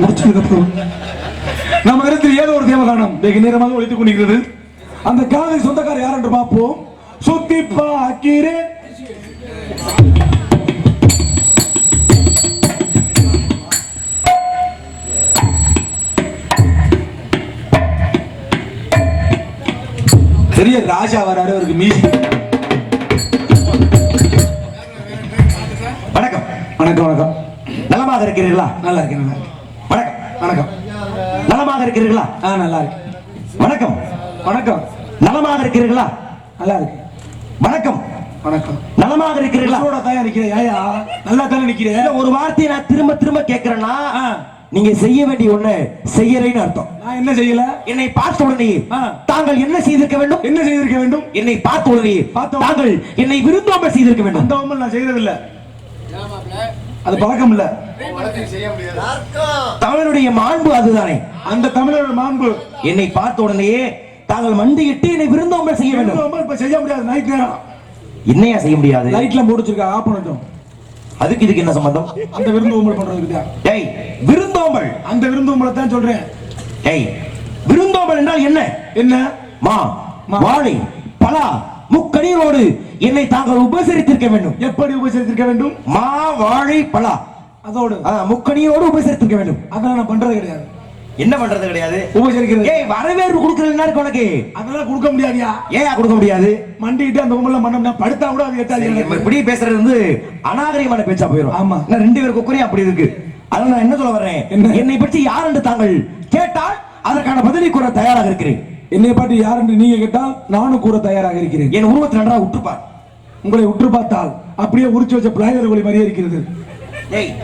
முடிச்சதுக்கப்புறம் நம்ம இடத்தில் ஏதோ ஒரு தேவகானம் வெகு நேரமாக ஒழித்துக் கொண்டிருக்கிறது. அந்த காதை சொந்தக்காரர் யார் என்று பார்ப்போம். சுத்தி பாக்கிறேன் பெரிய ராஜா வராரு அவருக்கு மீசி. இருக்கிறீர்களா? நல்லா இருக்கேன் நல்லா இருக்கேன். வணக்கம். வணக்கம். நலமாக இருக்கிறீர்களா? ஆ நல்லா இருக்கேன். வணக்கம். வணக்கம். நலமாக இருக்கிறீர்களா? நல்லா இருக்கேன். வணக்கம். வணக்கம். நலமாக இருக்கிறீர்களா? உசுரோட தாயா நிக்கிறேன் ஏயா நல்லா தானே நிக்கிறேன் ஒரு வார்த்தையை நான் திரும்ப திரும்ப கேட்கிறேன்னா. நீங்க செய்ய வேண்டிய ஒண்ணு செய்யறேன்னு அர்த்தம். நான் என்ன செய்யல? என்னை பார்த்த உடனே. தாங்கள் என்ன செய்திருக்க வேண்டும்? என்ன செய்திருக்க வேண்டும்? என்னை பார்த்த உடனே. தாங்கள் என்னை விரும்பாமல் செய்திருக்க வேண்டும். நான் செய்யறது இல்ல அது பழக்கம் இல்ல. தமிழனுடைய மாண்பு அதுதானே. அந்த தமிழரோட மாண்பு. என்னை பார்த்த உடனேயே தாங்கள் மண்டியிட்டு என்னை விருந்தாமல் செய்ய வேண்டும். செய்ய முடியாது. நைட் நேரம். என்னையா செய்ய முடியாது? லைட்ல முடிச்சிருக்கா ஆஃப் பண்ணட்டும். அதுக்கு இதுக்கு என்ன சம்பந்தம்? அந்த விருந்து உமல் பண்றதுக்கு டேய் விருந்தோம்பல். அந்த விருந்து உமலை தான் சொல்றேன். டேய் விருந்தோம்பல் என்றால் என்ன? என்ன? மா மா. வாழை பலா முக்கணியோடு என்னை தாங்கள் உபசரித்திருக்க வேண்டும். எப்படி உபசரித்திருக்க வேண்டும்? மா வாழை பலா. அதோடு. முக்கணியோடு உபசரித்திருக்க வேண்டும். அதெல்லாம் நான் பண்றது கிடையாது. என்ன பண்றது கிடையாது? உபசரிக்கிறது. ஏய் வரவேற்பு கொடுக்கறது என்ன இருக்கு உனக்கு? அதெல்லாம் கொடுக்க முடியாதியா? ஏன் கொடுக்க முடியாது? மண்டிட்டு அந்த உமல்ல பண்ணோம்னா படுத்தா கூட அது எட்டாது. இப்படி பேசுறது வந்து அநாகரிகமான பேச்சா போயிடும் ஆமா. நான் ரெண்டு பேருக்கு குறையா அப்படி இருக்கு. அதனால நான் என்ன சொல்ல என்ன? என்னை பற்றி யார் என்று தாங்கள் கேட்டால் அதற்கான பதிலை கூற தயாராக இருக்கிறேன். என்னை பாட்டு யார் என்று நீங்க கேட்டால் நானும் கூற தயாராக இருக்கிறேன். என் உருவத்தை நன்றாக உற்றுப்பார். உங்களை உற்று பார்த்தால் அப்படியே உரிச்சு வச்ச பிளாயர் கோழி மாதிரியே இருக்கிறது. ஏய்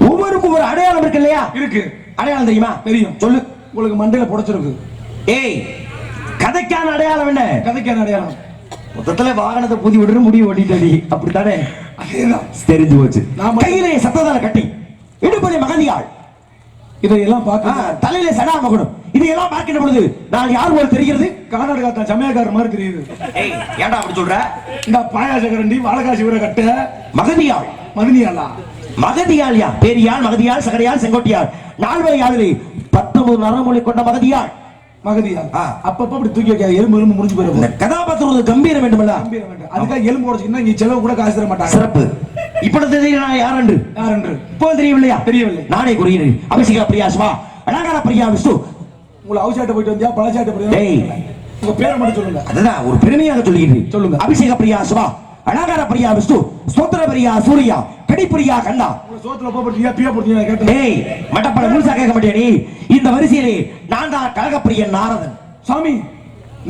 ஒவ்வொருக்கும் ஒரு அடையாளம் இருக்கு இல்லையா? இருக்கு. அடையாளம் தெரியுமா? தெரியும். சொல்லு. உங்களுக்கு மண்டையில புடைச்சிருக்கு. ஏய் கதைக்கான அடையாளம் என்ன? கதைக்கான அடையாளம். மொத்தத்துல வாகனத்தை புதி விடுற முடிவு ஓட்டிட்டடி அப்படித்தானே? அதேதான். தெரிஞ்சு போச்சு. நாம- கையிலே சத்ததால கட்டி. இடுப்படி மகந்தியாள். இதையெல்லாம் பார்க்க தலையில சடா மகுடம் இதையெல்லாம் பார்க்கின்ற பொழுது நான் யார் போல தெரிகிறது? கர்நாடகா தான் சமயக்காரர் மாதிரி தெரியுது. ஏன்டா அப்படி சொல்ற? இந்த பாயாச கரண்டி வாழகாசி ஊரை கட்ட. மகதியாள். மகதியாள்? யா பெரியாள் மகதியாள் சகடியாள் செங்கோட்டியாள். நால்வரை யாழிலே பத்தொன்பது நரமொழி கொண்ட மகதியாள். மகதியா ஆ. அப்பப்ப அப்படி தூக்கி வைக்க எலும்பு எலும்பு முடிஞ்சு இந்த போயிடும். கதாபாத்திரம் ஒரு கம்பீரம் வேண்டுமல்ல? கம்பீரம் வேண்டாம். அதுக்காக எலும்பு உடச்சுக்கினா இங்க செலவு கூட காசு தர மாட்டாங்க. சிறப்பு. இப்பொழுது தெரியும் நான் யார் என்று யார் என்று இப்போ தெரியவில்லையா? தெரியவில்லை. நானே கூறுகிறேன். அபிஷேக பிரியா சிவா அலங்கார பிரியா விஷ்ணு. உங்களை அவுசாட்ட போயிட்டு வந்தியா? பழசாட்ட போயிட்டு. உங்க பேரை மட்டும் சொல்லுங்க. அதுதான் ஒரு பெருமையாக சொல்லுகிறேன் சொல்லுங்க. அபிஷேக பிரியா சிவா அலங்கார பிரியா விஷ்ணு ஸ்தோத்திர பிரியா சூர்யா கடிப்பிரியா கண்ணா. சோத்துல போட்டியா பியா போட்டியா கேட்டேன். மட்டப்பட முழுசா கேட்க மாட்டியா நீ. இந்த வரிசையிலே நான் தான் கழகப்பிரியன் நாரதன். சாமி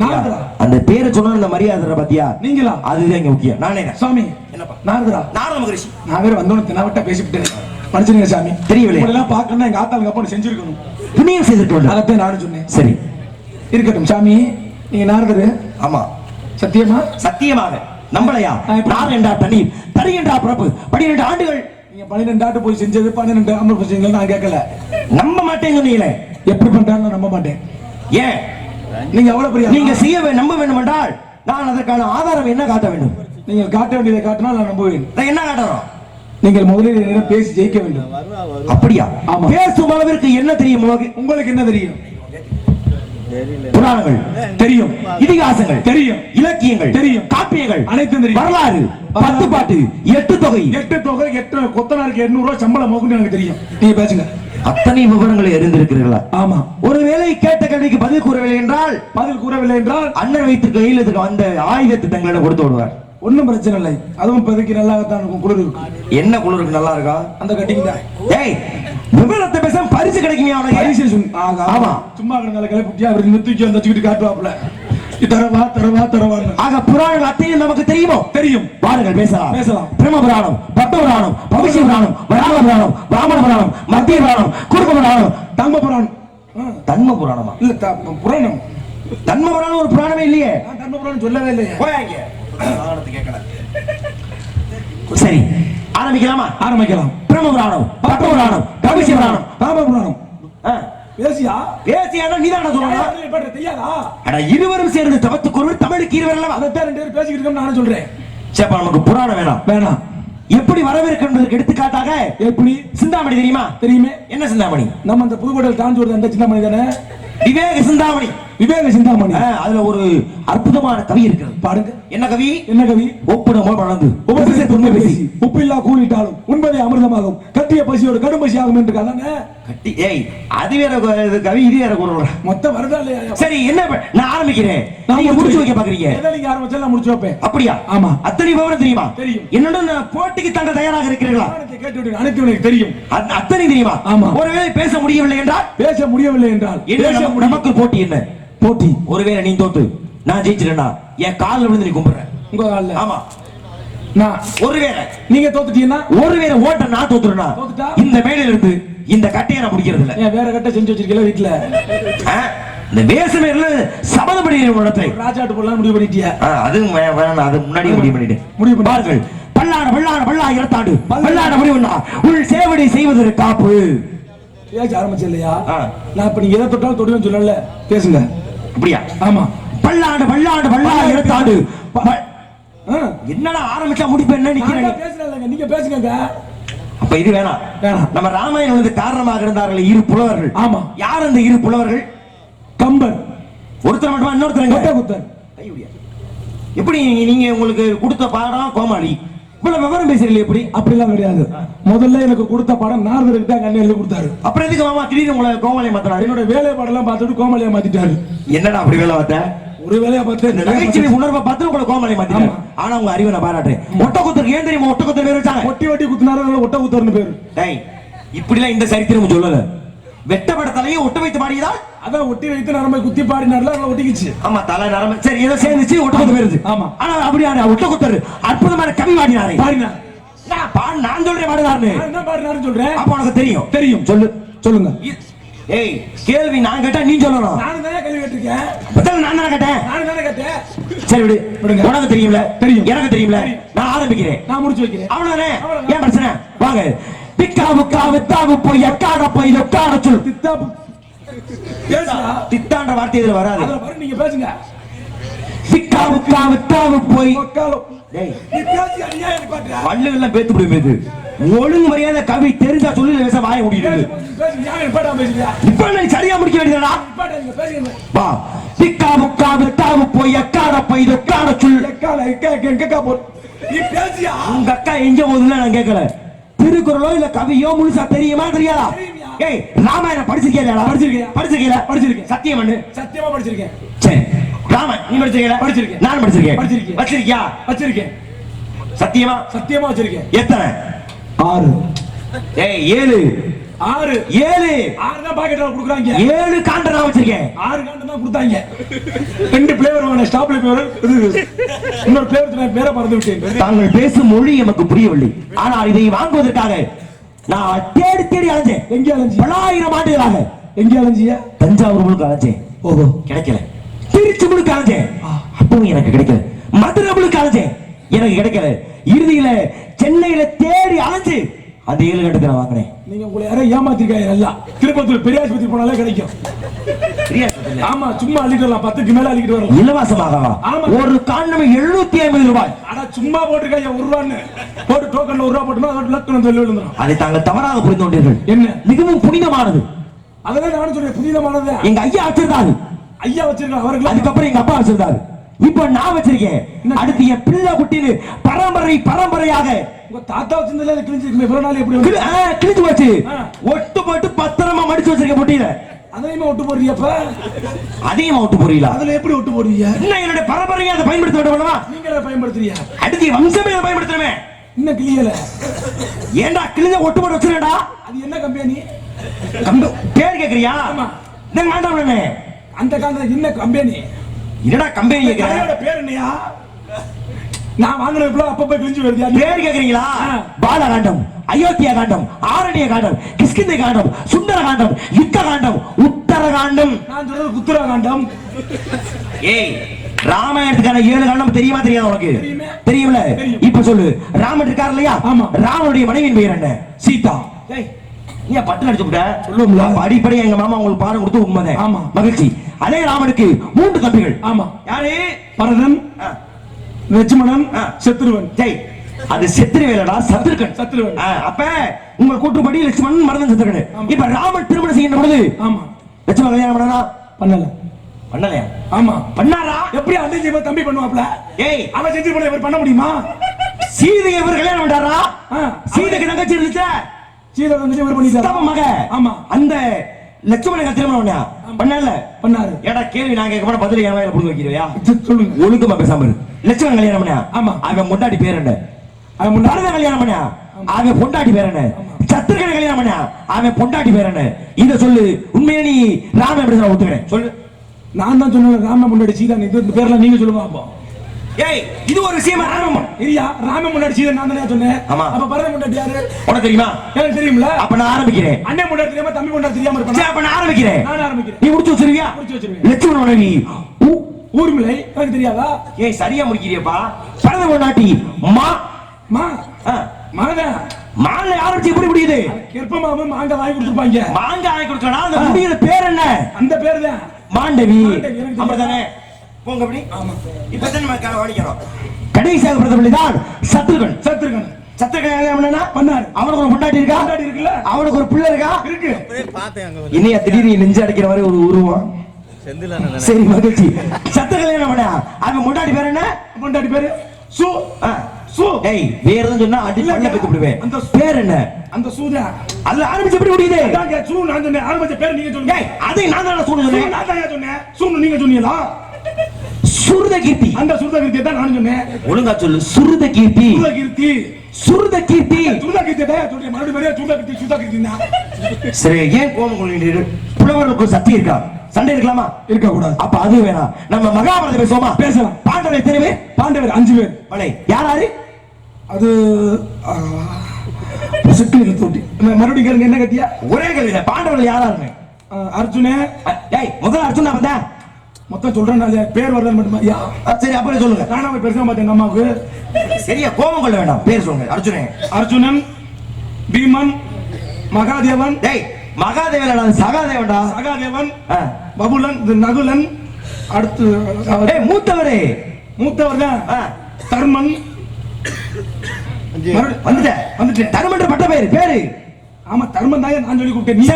நாரதரா? அந்த பேரை சொன்னா இந்த மரியாதை பாத்தியா? நீங்களா? அதுதான் இங்க முக்கியம். நானே. சாமி என்னப்பா? நாரதரா? நாரத மகரிஷி. நான் வேற வந்தோன்னு தெனாவட்டா பேசிவிட்டேன். படிச்சுங்க சாமி. தெரியவில்லை. எல்லாம் பார்க்கணும்னா எங்க ஆத்தாளுக்கு அப்பா செஞ்சிருக்கணும். புண்ணியம் செய்திருக்க அதைத்தான் நானும் சொன்னேன். சரி. இருக்கட்டும் சாமி நீங்க நாரதரு. ஆமா. சத்தியமா? சத்தியமாக. நம்பலையா? நான் இப்ப- நார் என்றா தண்ணீர் தடி என்றா பிறப்பு. பன்னிரண்டு ஆண்டுகள். நீங்க பன்னிரெண்டு ஆட்டு போய் செஞ்சது பன்னிரெண்டு அமல் செஞ்சீங்களா நான் கேட்கல. நம்ப மாட்டேங்க நீங்களே எப்படி நான் நம்ப மாட்டேன். ஏன்? நீங்க எவ்வளவு பெரிய நீங்க செய்ய வே- நம்ப வேண்டும் என்றால் நான் அதற்கான ஆதாரம் என்ன காட்ட வேண்டும்? நீங்கள் காட்ட வேண்டியதை காட்டினா நான் நம்புவேன். நான் என்ன காட்டணும் நீங்கள் முதலில் பேசி ஜெயிக்க வேண்டும். அப்படியா? ஆமா. பேசும் அளவிற்கு என்ன தெரியும் உங்களுக்கு என்ன தெரியும்? புராணங்கள் தெரியும். இதிகாசங்கள் தெரியும். இலக்கியங்கள் தெரியும். காப்பியங்கள் அனைத்தும் தெரியும். வரலாறு பத்து பாட்டு எட்டு தொகை. எட்டு தொகை எட்டு கொத்தனாருக்கு எண்ணூறு ரூபாய் சம்பளம் மோகுன்னு எனக்கு தெரியும். நீங்க பேசுங்க. அத்தனை விவரங்களை அறிந்திருக்கிறீர்களா? ஆமா. ஒருவேளை கேட்ட கேள்விக்கு பதில் கூறவில்லை என்றால்? பதில் கூறவில்லை என்றால்? அண்ணன் வைத்து கையில் வந்த ஆயுதத்தை தங்களிடம் கொடுத்து விடுவார். ஒண்ணும் பிரச்சனை இல்லை. அதுவும் இப்போதைக்கு நல்லாகத்தான் இருக்கும் குளிர் இருக்கும் என்ன குளிருக்கு நல்லா இருக்கா? அந்த கட்டிங் தான். ஏய் விவரத்தை பேச பரிசு கிடைக்குமே அவனுக்கு பரிசு சும்- ஆகா. ஆமா. சும்மா கிடந்தால கிளப்பிட்டியா அவர் நிறுத்திக்கு வந்து வச்சுக்கிட்டு காட்டுவாப்ல தரவா தரவா தரவான்னு. ஆக புராணங்கள் அத்தனையும் நமக்கு தெரியுமோ? தெரியும். வாருங்கள் பேசலாம். பேசலாம். பிரம்ம புராணம் பத்ம புராணம் பவிஷ்ய புராணம் வராம புராணம் பிராமண புராணம் மத்திய புராணம் குறுக்க புராணம் தங்க புராணம் தன்ம புராணமா இல்ல த- புராணம். தன்ம புராணம் ஒரு புராணமே இல்லையே. தங்க புராணம் சொல்லவே இல்லையே. போயாங்க. சரி ஆரம்பிக்கலாமா? ஆரம்பிக்கலாம். பிரம்ம புராணம் பத்ம புராணம் கவிஷ்ய புராணம் ராம புராணம் பேசியா பேசியானா நீதான சொல்லணும் தெரியாதா அட இருவரும் சேர்ந்து தவத்துக்கு ஒருவர் தமிழுக்கு இருவர் அல்லவா? அதைத்தான் ரெண்டு பேரும் பேசிக்கிட்டு இருக்கோம் நானும் சொல்றேன். சேப்பா நமக்கு புராணம் வேணாம். வேணாம். எப்படி வரவேற்கின்றதற்கு எடுத்துக்காட்டாக எப்படி? சிந்தாமணி தெரியுமா? தெரியுமே. என்ன சிந்தாமணி? நம்ம அந்த புதுக்கோட்டையில் தாண்டி வருது அந்த சின்ன தானே? விவேக சிந்தாமணி. விவேக சிந்தாமணி. அதுல ஒரு அற்புதமான கவி இருக்கிறது. பாருங்க என்ன கவி? என்ன கவி? ஒப்பிடுமோ வளர்ந்து உபசரித்து உண்மை பேசி. உப்பில்லா கூலிட்டாலும் உண்பதை அமிர்தமாகும். கட்டிய பசியோடு கடும் பசி ஆகும் என்று அதானே கட்டி ஏய் அது வேற கவி இது வேற குரல் மொத்தம் வருதா இல்லையா? சரி என்ன நான் ஆரம்பிக்கிறேன். நான் நீங்க முடிச்சு வைக்க பாக்குறீங்க. எதை நீங்க ஆரம்பிச்சா நான் முடிச்சு வைப்பேன். அப்படியா? ஆமா. அத்தனை விவரம் தெரியுமா? தெரியும். என்னுடன் போட்டிக்கு தாங்க தயாராக இருக்கிறீர்களா? கேட்டு அனைத்து தெரியும். அத்- அத்தனை தெரியுமா? ஆமா. ஒருவேளை பேச முடியவில்லை என்றால்? பேச முடியவில்லை என்றால். என்ன நமக்கு- போட்டி என்ன? போட்டி. ஒருவேளை நீ தோத்து நான் ஜெயிச்சிட்டேன்னா என் காலில் விழுந்து நீ கும்பிடுற உங்க கால்ல. ஆமா. நான். ஒருவேளை. நீங்க தோத்துட்டீங்கன்னா? ஒருவேளை ஓட்ட நான் தோத்துட்டா? இந்த மேடையில இருந்து இந்த கட்டையை நான் முடிக்கிறது இல்ல வேற கட்ட செஞ்சு வச்சிருக்கல வீட்டுல? இந்த வேசமே சபதம் பண்ணிடுற இடத்தை ராஜாட்டு போடலாம் முடிவு பண்ணிட்டியா? அது வேணாம் அது முன்னாடியே முடிவு பண்ணிட்டேன். முடிவு பாருங்கள் பல்லாட பல்லாட பல்லா இரத்தாண்டு பல்லாட. முடிவுனா உள் சேவடி செய்வதற்கு காப்பு. பேச ஆரம்பிச்சு இல்லையா. நான் இப்ப நீங்க எதை தொட்டாலும் தொடுவேன்னு சொல்லல. பேசுங்க. அப்படியா? ஆமா. பல்லாண்டு பல்லாண்டு பல்லா இரத்தாண்டு ப- ஆ. என்னடா ஆரம்பிச்சா முடிப்பு என்ன தான் பேசுறேன்லங்க, நீங்க பேசுங்க அப்ப இது வேணாம். நம்ம ராமாயணம் வந்து காரணமாக இருந்தார்கள் இரு புலவர்கள். ஆமா. யார் அந்த இரு புலவர்கள்? கம்பன் ஒருத்தர் மட்டுமா இன்னொருத்தர். எப்படி நீங்க உங்களுக்கு கொடுத்த பாடம் கோமாளி? இவ்வளவு விவரம் பேசுறீங்க எப்படி? அப்படிலாம் கிடையாது. முதல்ல எனக்கு கொடுத்த படம் நாரதருக்கு தான் கண்ணு கொடுத்தாரு. அப்புறம் எதுக்கு மாமா திடீர்னு உங்களை கோமாளி மாத்தினாரு என்னோட வேலை பாடெல்லாம் பார்த்துட்டு கோமாளியா மாத்திட்டாரு. என்னடா அப்படி வேலை பார்த்த? ஒரு வேலையா பார்த்து நகைச்சுவை உணர்வை பார்த்து உங்களை கோமாளி மாத்தினாரு ஆமா. ஆனா உங்க அறிவை நான் பாராட்டுறேன். ஒட்டக்குத்தருக்கு ஏன் தெரியுமா? ஒட்டக்குத்தர் பேர் வச்சாங்க. ஒட்டி ஒட்டி குத்துனாரு ஒட்ட குத்தர்னு பேரு. டேய் இப்படிலாம் இந்த சரித்திரம் சொல்லல. வெட்டப்பட தலையை ஒட்ட வைத்து பாடியதால் அதான் ஒட்டி வைத்து நரம்பை குத்தி பாடினார்ல அதனால ஒட்டிக்கிச்சு. ஆமா தலை நரம்பு. சரி ஏதோ சேர்ந்துச்சு ஒட்டக்குத்து போயிருச்சு. ஆமா. ஆனா அப்படியான ஒட்டக்குத்தர் அற்புதமான கவி பாடினாரே. பாடினார் நான் பா- நான் சொல்றேன் நான் என்ன பாடினாருன்னு சொல்றேன்? அப்ப உனக்கு தெரியும். தெரியும். சொல்லு சொல்லுங்க. ஏய் கேள்வி நான் கேட்டா நீ சொல்லணும். நானும் தானே கேள்வி கேட்டிருக்கேன்? பதில் நான் தானே கேட்டேன். நானும் தானே கேட்டேன். சரி விடு. விடுங்க. உனக்கு தெரியும்ல? தெரியும். எனக்கு தெரியும்ல? தெரியும். நான் ஆரம்பிக்கிறேன். நான் முடிச்சு வைக்கிறேன். அவ்வளவுதானே. ஏன் பிரச்சனை? வாங்க. பிக்கா புக்கா வித்தாவு போய் எக்காட போய் உட்கார சொல். தித்தா தித்தான்ற வார்த்தை இதுல வராது. நீங்க பேசுங்க. வித்தாவு போய். பல்லு எல்லாம் பேத்து விடும் பேத்து. ஒழுங்கு மரியாதை கவி தெரிஞ்சா சொல்லி பேச வாய முடியுது இப்ப சரியா முடிக்க வேண்டியதா வா. பிக்கா புக்கா வித்தாவு போய் எக்காட போய் உட்கார சொல்? எக்கால எக்கா போ உங்க அக்கா எங்க போகுதுன்னு நான் கேட்கல திருக்குறளோ இல்ல கவியோ முழுசா தெரியுமா தெரியாதா. ஏய் ராமாயணம் படிச்சிருக்கியா படிச்சிருக்கேன். படிச்சிருக்கியா? படிச்சிருக்கேன். சத்தியம் பண்ணு. சத்தியமா படிச்சிருக்கேன். சரி ராமன் நீ படிச்சிருக்கியா? படிச்சிருக்கேன். நான் படிச்சிருக்கேன். படிச்சிருக்கேன். வச்சிருக்கியா? வச்சிருக்கேன். சத்தியமா? சத்தியமா வச்சிருக்கேன். எத்தனை? ஆறு. ஏய் ஏழு. ஆறு. ஏழு. ஆறு தான் பாக்கெட்ல குடுக்குறாங்க. ஏழு காண்ட நான் வச்சிருக்கேன். ஆறு காண்டு தான் கொடுத்தாங்க. ரெண்டு பிளேவர் வாங்க ஸ்டாப்ல பிளேவர் இன்னொரு பிளேவர் பேரை மறந்து விட்டேன். தாங்கள் பேசும் மொழி எமக்கு புரியவில்லை. ஆனால் இதை வாங்குவதற்காக நான் தேடி தேடி அலைஞ்சேன். எங்க அலைஞ்சி பலாயிரம் ஆண்டுகளாக. எங்க அலைஞ்சிய? தஞ்சாவூர் முழுக்க அலைஞ்சேன். ஓஹோ. கிடைக்கல. திருச்சி முழுக்க அலைஞ்சேன். அப்பவும் எனக்கு கிடைக்கல. மதுரை முழுக்க அலைஞ்சேன். எனக்கு கிடைக்கல. இறுதியில சென்னையில தேடி அலைஞ்சு அந்த ஏழு கட்டத்தை நான் வாங்கினேன். நீங்க உங்களை யாரும் ஏமாத்திருக்காங்க எல்லாம் திருப்பத்தூர் பெரிய ஆஸ்பத்திரி போனாலே கிடைக்கும். ஆமா சும்மா அள்ளிட்டு வரலாம். பத்துக்கு மேல அள்ளிட்டு வரலாம். இலவசமாகவா? ஆமா. ஒரு காண்டமே எழுநூத்தி ஐம்பது ரூபாய். ஆனா சும்மா போட்டிருக்காங்க ஒரு ரூபான்னு. போட்டு டோக்கன்ல ஒரு ரூபா போட்டோம்னா வந்து வெளில விழுந்துரும் அதை தாங்கள் தவறாக புரிந்து கொண்டீர்கள். என்ன? மிகவும் புனிதமானது. அதெல்லாம் நானும் சொல்றேன்? புதிதமானது எங்க ஐயா வச்சிருந்தாரு. ஐயா வச்சிருக்காங்க அவர்கள் அதுக்கப்புறம் எங்க அப்பா வச்சிருந்தாரு. இப்ப நான் வச்சிருக்கேன். அடுத்து என் பிள்ளை குட்டின்னு பரம்பரை பரம்பரையாக தாத்தா வச்சிருந்ததுல அது கிழிஞ்சிருக்குமே இவ்வளவு நாள் எப்படி கிழிஞ்சு போச்சு. ஒட்டு போட்டு பத்திரமா மடிச்சு வச்சிருக்க முட்டியில அதையுமே ஒட்டு போடுறியப்ப அதையும் விட்டு புரியல அதுல எப்படி ஒட்டு போடுவீங்க இன்னும் என்னுடைய பரம்பரையை அதை பயன்படுத்த வேண்டும் அல்லவா? நீங்களே பயன்படுத்துறியா அடுத்து வம்சமே அதை பயன்படுத்தணுமே. இன்னும் கிளியல ஏன்டா கிழிஞ்ச ஒட்டு போட்டு வச்சிருக்கா அது என்ன கம்பெனி பேர் கேக்குறியா. இந்த காண்டாமண்ணே அந்த காலத்துல என்ன கம்பெனி என்னடா கம்பெனி பேர் என்னையா? நான் வாங்கின இப்ப அப்பப்ப கிழிஞ்சு வருதியா பேர் கேக்குறீங்களா. பாலகாண்டம் அயோத்தியா காண்டம் ஆரண்ய காண்டம் கிஷ்கிந்தை காண்டம் சுந்தர காண்டம் யுத்த காண்டம் உத்தர காண்டம். நான் சொல்றது குத்துரா காண்டம். ஏய் ராமாயணத்துக்கான ஏழு காண்டம் தெரியுமா தெரியாதா உனக்கு? தெரியுமே. தெரியும்ல? தெரியும். இப்ப சொல்லு. ராமன் இருக்கார் இல்லையா? ஆமா. ராமனுடைய மனைவியின் பெயர் என்ன? சீதா. ஏய். நீ பட்டு அடிச்சு விட்ட சொல்லுவோம்ல. அப்ப அடிப்படையா எங்க மாமா உங்களுக்கு பாடம் கொடுத்து உண்மைதான். ஆமா. மகிழ்ச்சி. அதே ராமனுக்கு மூன்று தம்பிகள். ஆமா. யாரு? பரதன். லட்சுமணன். சத்ருவன். ஜெய் அது செத்திரி வேலடா சத்துருக்கன் சத்ருவன். ஆ, அப்ப உங்கள் கூற்றுப்படி லட்சுமணன் மரணம் சத்துருக்கன் இப்ப ராமன் திருமணம் செய்கின்ற பொழுது ஆமா. லட்சுமணன் கல்யாணம் பண்ணனா பண்ணல. பண்ணலையா? ஆமா. பண்ணாரா? எப்படி அண்ணன் செய்வ தம்பி பண்ணுவாப்ல ஏய். அவன் செஞ்சு பண்ண இவர் பண்ண முடியுமா? சீதையை இவர் கல்யாணம் பண்ணாரா சீதைக்கு தங்கச்சி இருந்துச்சா? சீதை வந்து இவர் பண்ணிட்டாரு. மக. ஆமா. அந்த லட்சுமணன் திருமணம் பண்ணா பண்ணல. பண்ணாரு. ஏடா கேள்வி நான் கேட்க பதில் என் வாயில புடுங்க வைக்கிறியா? சொல்லுங்க. ஒழுக்கமா பேசாம இரு. லட்சுமணன் கல்யாணம் பண்ணா ஆமா. அவன் முண்டாடி பேர் என்ன? அவன் முன்னாடி கல்யாணம் பண்ணா அவன் பொண்டாட்டி பேர் என்ன? சத்திரகனை கல்யாணம் பண்ணா அவன் பொண்டாட்டி பேர் என்ன? இத சொல்லு. உண்மையா நீ ராம எப்படி நான் ஒத்துக்கிறேன். சொல்லு. நான் தான் சொன்னேன் ராம முன்னாடி சீதா இது பேர்லாம் நீங்க சொல்லுங்க அப்போ. ஏய் இது ஒரு விஷயமா ராமன் இல்லையா ராம முன்னாடி சீதா நான் தானே சொன்னேன். ஆமா. அப்ப பரத முன்னாடி யாரு உனக்கு தெரியுமா? எனக்கு தெரியும்ல. அப்ப நான் ஆரம்பிக்கிறேன். அண்ணன் முன்னாடி தெரியாம தம்பி முன்னாடி தெரியாம இருப்பேன்? அப்ப நான் ஆரம்பிக்கிறேன். நான் ஆரம்பிக்கிறேன். நீ முடிச்சு வச்சிருவியா? முடிச்சு வச்சிருவேன். லட்சுமண மனைவி. ஊ- ஊர்மிளை எனக்கு தெரியாதா? ஏய் சரியா முடிக்கிறியப்பா. பரத பொண்டாட்டி மா. மா. ஆ, மகதான் மாலை ஆரம்பிச்சு எப்படி முடியுது? கெற்பமாவும் மாங்காய் வாங்கி கொடுத்துருப்பாங்க. மாங்க ஆகி கொடுக்கணும் அந்த முடியிற பேர் என்ன? அந்த பேர் தான். மாண்டவி. அப்படிதானே? போங்க அப்படி. ஆமா. இப்பதான் நம்ம கவனிக்கிறோம் கடைசியாக பிறந்த பிள்ளைதான் சத்ருகன். சத்ருகன். பண்ணாரு அவனுக்கு ஒரு பொண்டாட்டி இருக்கா? இருக்குல்ல? அவனுக்கு ஒரு பிள்ளை இருக்கா? இருக்கு. இனியா திடீர்னு நீ நெஞ்சு அடைக்கிற மாதிரி ஒரு உருவம். சரி மகிழ்ச்சி. கல்யாணம் பண்ணா அவன்? பொண்டாட்டி பேர் என்ன? பொண்டாட்டி பேரு சு. ஆ. சு. ஏய் வேற எதுவும் சொன்னா அடி பல்ல பெத்து விடுவேன். அந்த பேர் என்ன? அந்த சூதா. அதுல ஆரம்பிச்சு எப்படி முடியுது? சூ நான் சொன்னேன். ஆரம்பிச்ச பேர் நீங்க சொல்லுங்க ஏய் அதை நான் தான் சொன்னேன். நான் தான் சொன்னேன். சூன்னு நீங்க சொன்னீங்களா? சுருத கீர்த்தி அந்த சுருதா கீர்த்தியை தான் நான் சொன்னேன். ஒழுங்கா சொல்லு. சுருத கீர்த்தி சுருதா கீர்த்தி சுருத கீர்த்தி சுருதா கீர்த்தியை தான் சொல்றேன். மறுபடியும் சுருதா கீர்த்தி சுருதா கீர்த்தி தான் சரி ஏன் கோபம் கொள்கிறீர்கள்? புலவர்களுக்கு சக்தி இருக்கா? சண்டை இருக்கலாமா? இருக்க கூடாது அப்ப அது வேணாம் நம்ம மகாபாரத பேசுவோமா? பேசலாம். பாண்டவர் எத்தனை பேர்? பாண்டவர் அஞ்சு பேர். பலே யார் யாரு அது சிக்கல் தோட்டி மறுபடியும் என்ன கத்தியா ஒரே கேள்வி பாண்டவர்கள் யாரா இருக்கு அர்ஜுனே. முதல்ல அர்ஜுனா பார்த்தா மொத்தம் சொல்றேன் நான் பேர் வரல மட்டுமா? சரி அப்படியே சொல்லுங்க. நானும் அவன் பெருசா பார்த்தேன் எங்க அம்மாவுக்கு சரியா கோபம் கொள்ள வேண்டாம் பேர் சொல்லுங்க அர்ஜுனே அர்ஜுனன் பீமன் மகாதேவன். டேய் மகாதேவன் சகாதேவன்டா. சகாதேவன் ஆ. பபுலன் இது நகுலன். அடுத்து டேய் மூத்தவரே. மூத்தவர் தான். ஆ. தர்மன். வந்துட்டேன். வந்துட்டேன் தருமன்ற பட்ட பேரு பேரு. ஆமா தர்மன் தான் நான் சொல்லி கொடுத்தேன். நீ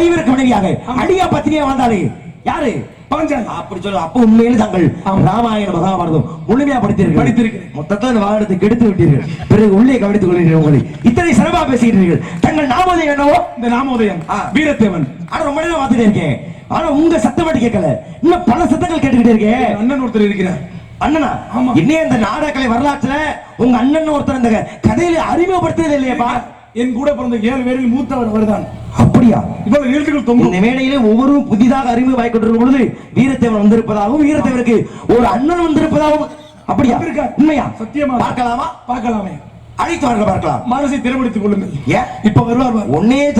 ஐவருக்கு மனைவியாக. அடியா பத்தினியா வாழ்ந்தாலே யாரு? பாஞ்சாலி. அப்படி சொல்ல அப்ப உண்மையிலே தாங்கள். ராமாயண மகாபாரதம் முழுமையா படித்தீர்கள். படித்திருக்கிறேன். மொத்தத்தை இந்த வாகனத்தை கெடுத்து விட்டீர்கள். பிறகு உள்ளே கவனித்துக் கொள்கிறீர்கள் உங்களை. இத்தனை சிறப்பா பேசுகிறீர்கள். தங்கள் நாமதம் என்னவோ? இந்த நாமோதயம். வீரத்தேவன். ஆனா ரொம்ப நேரம் பார்த்துட்டே இருக்கேன் ஆனா உங்க சத்தம் மட்டும் கேட்கல. இன்னும் பல சத்தங்கள் கேட்டுக்கிட்டே இருக்கேன் அண்ணன் ஒருத்தர் இருக்கிறார். அண்ணனா? ஆமா. இன்னே இந்த நாடகக்கலை வரலாற்றுல உங்க அண்ணன் ஒருத்தர் இந்த கதையில அறிமுகப்படுத்துறது இல்லையப்பா என் கூட பிறந்த ஏழு பேரில் மூத்தவர் அவர்தான். அப்படியா? இவ்வளவு எழுத்துக்கள் தொங்கும். இந்த மேடையிலே ஒவ்வொருவரும் புதிதாக அறிமுகமாய் கொண்டிருக்கும் பொழுது வீரத்தேவன் வந்திருப்பதாகவும் வீரத்தேவனுக்கு ஒரு அண்ணன் வந்திருப்பதாகவும் அப்படியா? வந்திருக்கார். உண்மையா? சத்தியமா? பார்க்கலாமா? பார்க்கலாமே. அழைத்து வாருங்கள் பார்க்கலாம். மனசை திறப்படுத்திக் கொள்ளுங்கள். ஏன்? இப்ப வருவார். ஒன்னே